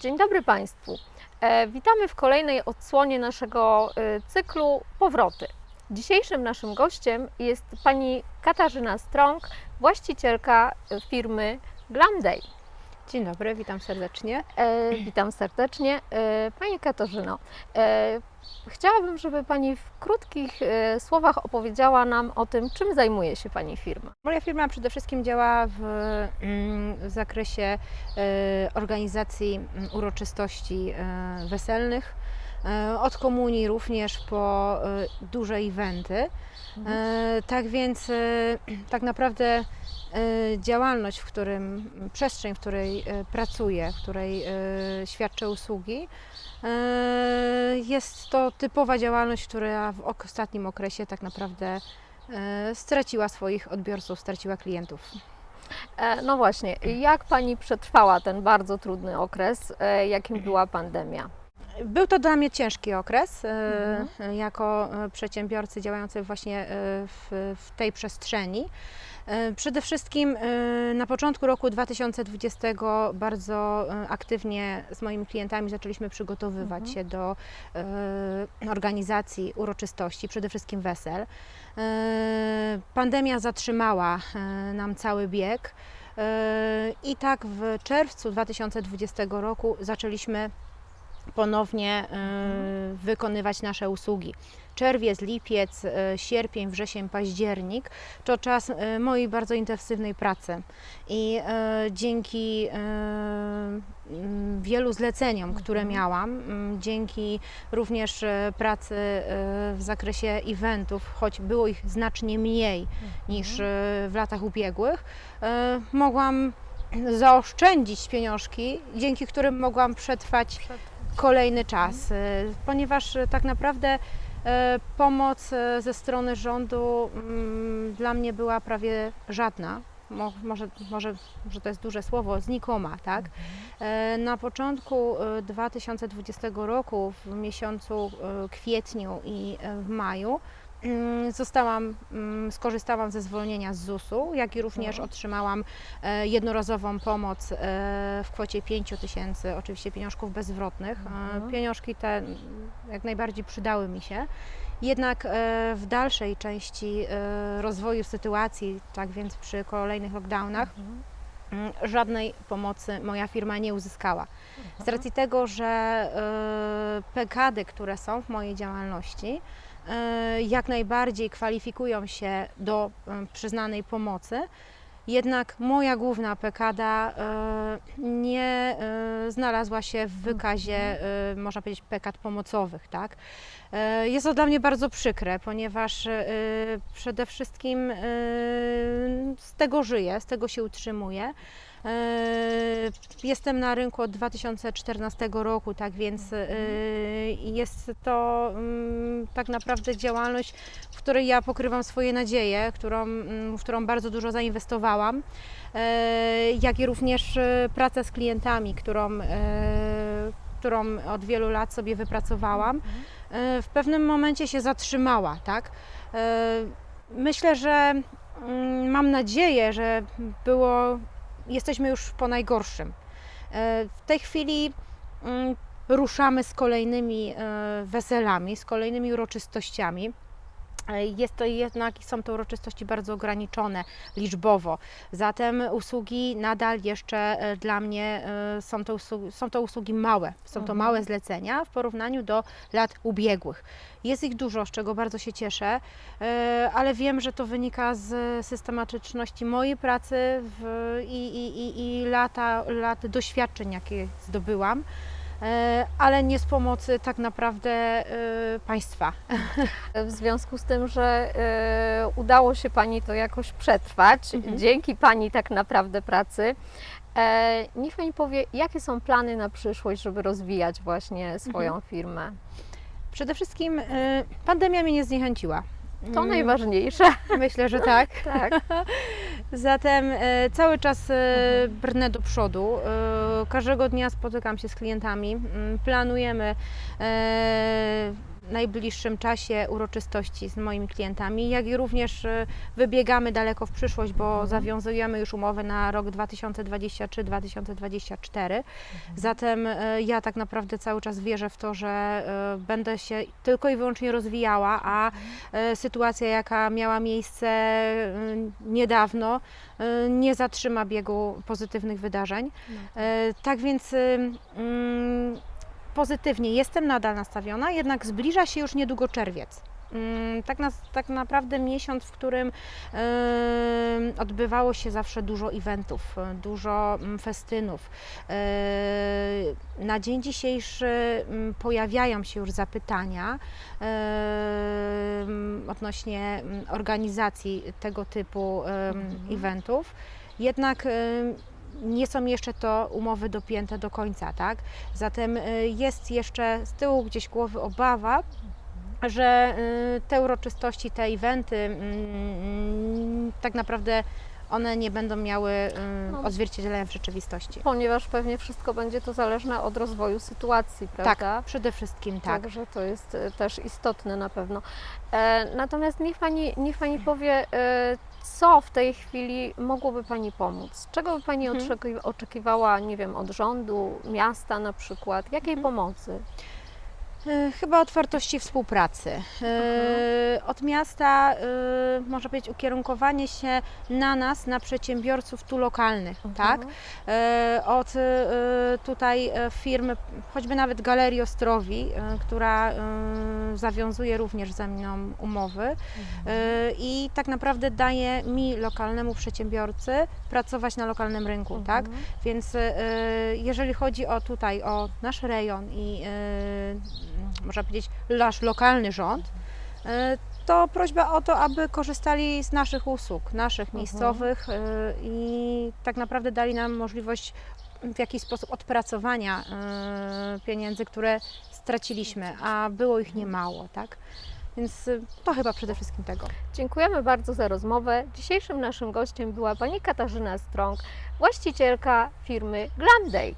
Dzień dobry Państwu. E, witamy w kolejnej odsłonie naszego e, cyklu Powroty. Dzisiejszym naszym gościem jest pani Katarzyna Strąg, właścicielka e, firmy Glam Day. Dzień dobry, witam serdecznie. E, witam serdecznie. E, pani Katarzyno, e, chciałabym, żeby Pani w krótkich e, słowach opowiedziała nam o tym, czym zajmuje się Pani firma. Moja firma przede wszystkim działa w, mm, w zakresie e, organizacji mm, uroczystości e, weselnych, od komunii również po duże eventy. E, Tak więc tak naprawdę działalność, w którym, przestrzeń, w której pracuję, w której świadczę usługi, jest to typowa działalność, która w ostatnim okresie tak naprawdę e, straciła swoich odbiorców, straciła klientów. E, No właśnie, jak Pani przetrwała ten bardzo trudny okres, e, jakim była pandemia? Był to dla mnie ciężki okres, Mhm. jako przedsiębiorcy działający właśnie w, w tej przestrzeni. E, Przede wszystkim e, na początku roku 2020 bardzo e, aktywnie z moimi klientami zaczęliśmy przygotowywać Mhm. się do organizacji uroczystości, przede wszystkim wesel. Pandemia zatrzymała nam cały bieg i tak w czerwcu 2020 roku zaczęliśmy ponownie e, wykonywać nasze usługi. Czerwiec, lipiec, e, sierpień, wrzesień, październik to czas e, mojej bardzo intensywnej pracy i dzięki mm, wielu zleceniom, które Mhm. miałam, mm, dzięki również pracy w zakresie eventów, choć było ich znacznie mniej niż e, w latach ubiegłych, mogłam zaoszczędzić pieniążki, dzięki którym mogłam przetrwać kolejny czas, e, ponieważ e, tak naprawdę e, pomoc ze strony rządu mm, dla mnie była prawie żadna. Mo- Może, może, może to jest duże słowo, znikoma, tak? E, Na początku e, 2020 roku, w miesiącu kwietniu i w maju, zostałam, mm, skorzystałam ze zwolnienia z ZUS-u, jak i również Mhm. otrzymałam e, jednorazową pomoc e, w kwocie 5 tysięcy, oczywiście pieniążków bezzwrotnych. E, Mhm. Pieniążki te mm, jak najbardziej przydały mi się. Jednak w dalszej części rozwoju sytuacji, tak więc przy kolejnych lockdownach, Mhm. mm, żadnej pomocy moja firma nie uzyskała. Mhm. Z racji tego, że e, PKD, które są w mojej działalności, jak najbardziej kwalifikują się do e, przyznanej pomocy, jednak moja główna PKD e, nie e, znalazła się w wykazie, e, można powiedzieć, PKD pomocowych. Tak? E, Jest to dla mnie bardzo przykre, ponieważ e, przede wszystkim e, z tego żyję, z tego się utrzymuję. E, Jestem na rynku od 2014 roku, tak więc e, jest to mm, tak naprawdę działalność, w której ja pokrywam swoje nadzieje, którą, mm, w którą bardzo dużo zainwestowałam, e, jak i również praca z klientami, którą, którą od wielu lat sobie wypracowałam, w pewnym momencie się zatrzymała, tak? Myślę, że mm, mam nadzieję, że było, jesteśmy już po najgorszym. E, W tej chwili mm, ruszamy z kolejnymi e, weselami, z kolejnymi uroczystościami. E, Jest to jednak, są to uroczystości bardzo ograniczone liczbowo, zatem usługi nadal jeszcze e, dla mnie e, są to usługi, są to usługi małe, są to Mhm. małe zlecenia w porównaniu do lat ubiegłych. Jest ich dużo, z czego bardzo się cieszę, ale wiem, że to wynika z systematyczności mojej pracy w, i, i, i, i lata, lat doświadczeń, jakie zdobyłam. E, Ale nie z pomocy tak naprawdę e, państwa. W związku z tym, że e, udało się Pani to jakoś przetrwać, Mhm. dzięki Pani tak naprawdę pracy, niech Pani powie, jakie są plany na przyszłość, żeby rozwijać właśnie swoją Mhm. firmę. Przede wszystkim pandemia mnie nie zniechęciła. To Mm, najważniejsze. Myślę, że tak. Tak. Zatem cały czas Mhm. brnę do przodu. Każdego dnia spotykam się z klientami. Mm, Planujemy e, najbliższym czasie uroczystości z moimi klientami, jak i również y, wybiegamy daleko w przyszłość, bo Mhm. zawiązujemy już umowy na rok 2023-2024. Zatem y, ja tak naprawdę cały czas wierzę w to, że y, będę się tylko i wyłącznie rozwijała, a y, sytuacja, jaka miała miejsce niedawno, nie zatrzyma biegu pozytywnych wydarzeń. E, Tak więc mm, pozytywnie jestem nadal nastawiona, jednak zbliża się już niedługo czerwiec. Ym, Tak, nas, tak naprawdę miesiąc, w którym ym, odbywało się zawsze dużo eventów, dużo mm, festynów. E, Na dzień dzisiejszy mm, pojawiają się już zapytania ym, odnośnie mm, organizacji tego typu Mhm. eventów. Jednak ym, nie są jeszcze to umowy dopięte do końca, tak? Zatem y, jest jeszcze z tyłu gdzieś głowy obawa, że y, te uroczystości, te eventy, mm, tak naprawdę one nie będą miały y, No. odzwierciedlenia w rzeczywistości. Ponieważ pewnie wszystko będzie to zależne od rozwoju sytuacji, prawda? Tak, przede wszystkim tak. Także to jest też istotne na pewno. E, natomiast niech Pani, niech pani powie, e, co w tej chwili mogłoby Pani pomóc? Czego by Pani Mhm. oczeki- oczekiwała, nie wiem, od rządu, miasta na przykład? Jakiej Mhm. pomocy? Y, Chyba otwartości współpracy. Y, Od miasta, y, można powiedzieć, ukierunkowanie się na nas, na przedsiębiorców tu lokalnych, tak? Mhm. E, od e, tutaj e, firmy, choćby nawet Galerii Ostrowi, e, która e, zawiązuje również ze mną umowy e, i tak naprawdę daje mi, lokalnemu przedsiębiorcy, pracować na lokalnym rynku, tak? Mhm. Więc e, jeżeli chodzi o tutaj, o nasz rejon i e, można powiedzieć nasz lokalny rząd, e, to prośba o to, aby korzystali z naszych usług, naszych Mhm. miejscowych e, i tak naprawdę dali nam możliwość w jakiś sposób odpracowania e, pieniędzy, które straciliśmy, a było ich niemało, tak? Więc to chyba przede wszystkim tego. Dziękujemy bardzo za rozmowę. Dzisiejszym naszym gościem była Pani Katarzyna Strąg, właścicielka firmy Glam Day.